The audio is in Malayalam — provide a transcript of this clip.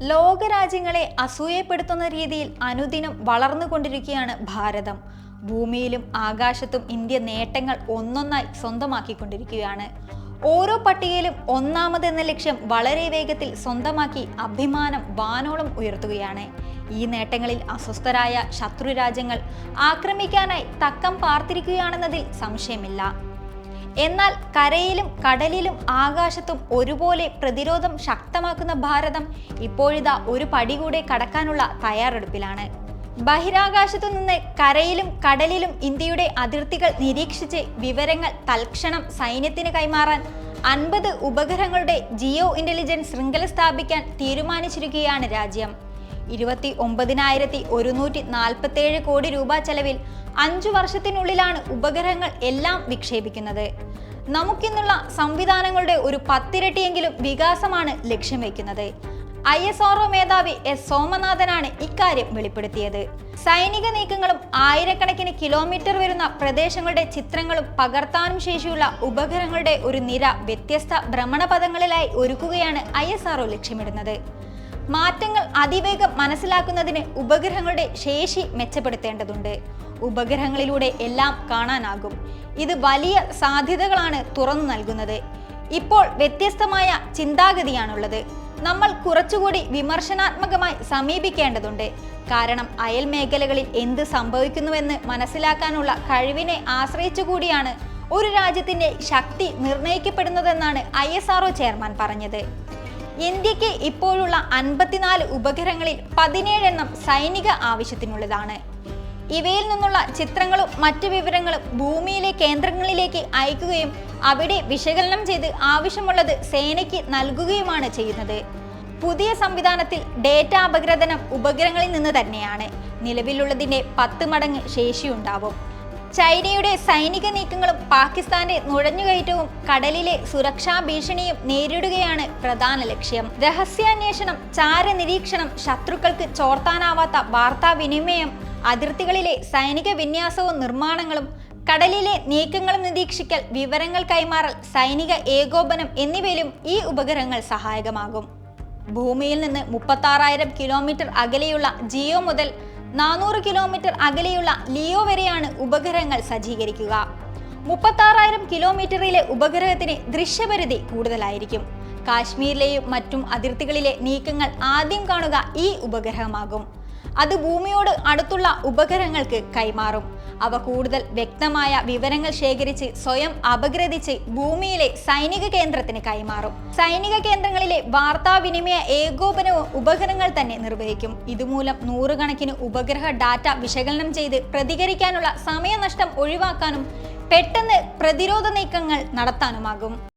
ലോകരാജ്യങ്ങളെ അസൂയപ്പെടുത്തുന്ന രീതിയിൽ അനുദിനം വളർന്നുകൊണ്ടിരിക്കുകയാണ് ഭാരതം. ഭൂമിയിലും ആകാശത്തും ഇന്ത്യ നേട്ടങ്ങൾ ഒന്നൊന്നായി സ്വന്തമാക്കിക്കൊണ്ടിരിക്കുകയാണ്. ഓരോ പട്ടികയിലും ഒന്നാമതെന്ന ലക്ഷ്യം വളരെ വേഗത്തിൽ സ്വന്തമാക്കി അഭിമാനം വാനോളം ഉയർത്തുകയാണ്. ഈ നേട്ടങ്ങളിൽ അസ്വസ്ഥരായ ശത്രു രാജ്യങ്ങൾ ആക്രമിക്കാനായി തക്കം പാർത്തിരിക്കുകയാണെന്നതിൽ സംശയമില്ല. എന്നാൽ കരയിലും കടലിലും ആകാശത്തും ഒരുപോലെ പ്രതിരോധം ശക്തമാക്കുന്ന ഭാരതം ഇപ്പോഴിതാ ഒരു പടി കൂടെ കടക്കാനുള്ള തയ്യാറെടുപ്പിലാണ്. ബഹിരാകാശത്തു നിന്ന് കരയിലും കടലിലും ഇന്ത്യയുടെ അതിർത്തികൾ നിരീക്ഷിച്ച് വിവരങ്ങൾ തൽക്ഷണം സൈന്യത്തിന് കൈമാറാൻ അൻപത് ഉപഗ്രഹങ്ങളുടെ ജിയോ ഇന്റലിജൻസ് ശൃംഖല സ്ഥാപിക്കാൻ തീരുമാനിച്ചിരിക്കുകയാണ് രാജ്യം. ഇരുപത്തി ഒമ്പതിനായിരത്തി ഒരുന്നൂറ്റി നാൽപ്പത്തേഴ് കോടി രൂപ ചെലവിൽ അഞ്ചു വർഷത്തിനുള്ളിലാണ് ഉപഗ്രഹങ്ങൾ എല്ലാം വിക്ഷേപിക്കുന്നത്. നമുക്കിന്നുള്ള സംവിധാനങ്ങളുടെ ഒരു പത്തിരട്ടിയെങ്കിലും വികാസമാണ് ലക്ഷ്യം വയ്ക്കുന്നത് ഐ എസ് ആർഒ മേധാവി എസ് സോമനാഥനാണ് ഇക്കാര്യം വെളിപ്പെടുത്തിയത്. സൈനിക നീക്കങ്ങളും ആയിരക്കണക്കിന് കിലോമീറ്റർ വരുന്ന പ്രദേശങ്ങളുടെ ചിത്രങ്ങളും പകർത്താനും ശേഷിയുള്ള ഉപഗ്രഹങ്ങളുടെ ഒരു നിര വ്യത്യസ്ത ഭ്രമണപഥങ്ങളിലായി ഒരുക്കുകയാണ് ഐ ലക്ഷ്യമിടുന്നത്. മാറ്റങ്ങൾ അതിവേഗം മനസ്സിലാക്കുന്നതിന് ഉപഗ്രഹങ്ങളുടെ ശേഷി മെച്ചപ്പെടുത്തേണ്ടതുണ്ട്. ഉപഗ്രഹങ്ങളിലൂടെ എല്ലാം കാണാനാകും. ഇത് വലിയ സാധ്യതകളാണ് തുറന്നു നൽകുന്നത്. ഇപ്പോൾ വ്യത്യസ്തമായ ചിന്താഗതിയാണുള്ളത്. നമ്മൾ കുറച്ചുകൂടി വിമർശനാത്മകമായി സമീപിക്കേണ്ടതുണ്ട്. കാരണം അയൽ മേഖലകളിൽ എന്ത് സംഭവിക്കുന്നുവെന്ന് മനസ്സിലാക്കാനുള്ള കഴിവിനെ ആശ്രയിച്ചു കൂടിയാണ് ഒരു രാജ്യത്തിന്റെ ശക്തി നിർണയിക്കപ്പെടുന്നതെന്നാണ് ഐ ചെയർമാൻ പറഞ്ഞത്. ഇന്ത്യയ്ക്ക് ഇപ്പോഴുള്ള അൻപത്തിനാല് ഉപഗ്രഹങ്ങളിൽ പതിനേഴെണ്ണം സൈനിക ആവശ്യത്തിനുള്ളതാണ്. ഇവയിൽ നിന്നുള്ള ചിത്രങ്ങളും മറ്റു വിവരങ്ങളും ഭൂമിയിലെ കേന്ദ്രങ്ങളിലേക്ക് അയക്കുകയും അവിടെ വിശകലനം ചെയ്ത് ആവശ്യമുള്ളത് സേനയ്ക്ക് നൽകുകയുമാണ് ചെയ്യുന്നത്. പുതിയ സംവിധാനത്തിൽ ഡേറ്റ അപഗ്രഥനം ഉപഗ്രഹങ്ങളിൽ നിന്ന് തന്നെയാണ്. നിലവിലുള്ളതിന്റെ പത്ത് മടങ്ങ് ശേഷിയുണ്ടാവും. ചൈനയുടെ സൈനിക നീക്കങ്ങളും പാകിസ്ഥാന്റെ നുഴഞ്ഞുകയറ്റവും കടലിലെ സുരക്ഷാ ഭീഷണിയും നേരിടുകയാണ് പ്രധാന ലക്ഷ്യം. രഹസ്യാന്വേഷണം ചാരനിരീക്ഷണം ശത്രുക്കൾക്ക് ചോർത്താനാവാത്ത വാർത്താവിനിമയം അതിർത്തികളിലെ സൈനിക വിന്യാസവും നിർമ്മാണങ്ങളും കടലിലെ നീക്കങ്ങളും നിരീക്ഷിക്കൽ വിവരങ്ങൾ കൈമാറൽ സൈനിക ഏകോപനം എന്നിവയിലും ഈ ഉപഗ്രഹങ്ങൾ സഹായകമാകും. ഭൂമിയിൽ നിന്ന് മുപ്പത്താറായിരം കിലോമീറ്റർ അകലെയുള്ള ജിയോ മുതൽ നാനൂറ് കിലോമീറ്റർ അകലെയുള്ള ലിയോ വരെയാണ് ഉപഗ്രഹങ്ങൾ സജ്ജീകരിക്കുക. മുപ്പത്താറായിരം കിലോമീറ്ററിലെ ഉപഗ്രഹത്തിന് ദൃശ്യപരിധി കൂടുതലായിരിക്കും. കാശ്മീരിലെയും മറ്റും അതിർത്തികളിലെ നീക്കങ്ങൾ ആദ്യം കാണുക ഈ ഉപഗ്രഹമാകും. അത് ഭൂമിയോട് അടുത്തുള്ള ഉപഗ്രഹങ്ങൾക്ക് കൈമാറും. അവ കൂടുതൽ വ്യക്തമായ വിവരങ്ങൾ ശേഖരിച്ച് സ്വയം അപഗ്രഥിച്ച് ഭൂമിയിലെ സൈനിക കേന്ദ്രത്തിന് കൈമാറും. സൈനിക കേന്ദ്രങ്ങളിലെ വാർത്താവിനിമയ ഏകോപനവും ഉപഗ്രഹങ്ങൾ തന്നെ നിർവഹിക്കും. ഇതുമൂലം നൂറുകണക്കിന് ഉപഗ്രഹ ഡാറ്റ വിശകലനം ചെയ്ത് പ്രതികരിക്കാനുള്ള സമയനഷ്ടം ഒഴിവാക്കാനും പെട്ടെന്ന് പ്രതിരോധ നീക്കങ്ങൾ നടത്താനുമാകും.